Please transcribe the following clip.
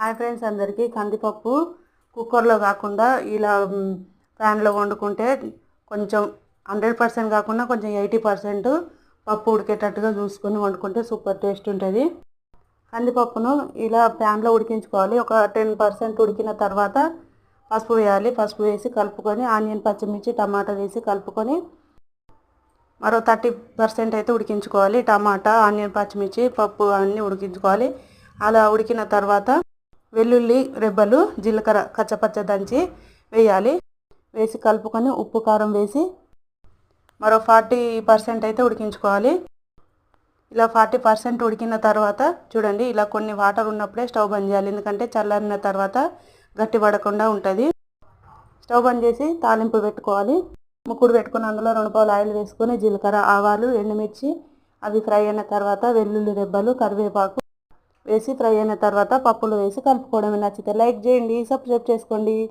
Hi friends అందరికీ కందిపప్పు కుక్కర్లో కాకుండా ఇలా ప్యాన్లో వండుకుంటే కొంచెం హండ్రెడ్ పర్సెంట్ కాకుండా కొంచెం ఎయిటీ పర్సెంట్ పప్పు ఉడికేటట్టుగా చూసుకొని వండుకుంటే సూపర్ టేస్ట్ ఉంటుంది. కందిపప్పును ఇలా ప్యాన్లో ఉడికించుకోవాలి. ఒక టెన్ పర్సెంట్ ఉడికిన తర్వాత పసుపు వేయాలి. పసుపు వేసి కలుపుకొని ఆనియన్ పచ్చిమిర్చి టమాటా వేసి కలుపుకొని మరో థర్టీ పర్సెంట్ అయితే ఉడికించుకోవాలి. టమాటా ఆనియన్ పచ్చిమిర్చి పప్పు అన్నీ ఉడికించుకోవాలి. అలా ఉడికిన తర్వాత వెల్లుల్లి రెబ్బలు జీలకర్ర కచ్చపచ్చ దంచి వేయాలి. వేసి కలుపుకొని ఉప్పు కారం వేసి మరో ఫార్టీ పర్సెంట్ అయితే ఉడికించుకోవాలి. ఇలా ఫార్టీ పర్సెంట్ ఉడికిన తర్వాత చూడండి ఇలా కొన్ని వాటర్ ఉన్నప్పుడే స్టవ్ బంద్ చేయాలి. ఎందుకంటే చల్లారిన తర్వాత గట్టి పడకుండా ఉంటుంది. స్టవ్ బంద్ చేసి తాలింపు పెట్టుకోవాలి. ముక్కుడు పెట్టుకుని అందులో రెండు పావులు ఆయిల్ వేసుకొని జీలకర్ర ఆవాలు ఎండుమిర్చి అవి ఫ్రై అయిన తర్వాత వెల్లుల్లి రెబ్బలు కరివేపాకు వేసి ఫ్రై అయిన తర్వాత పప్పులు వేసి కలుపుకోవడమే నచ్చితే లైక్ చేయండి సబ్స్క్రైబ్ చేసుకోండి.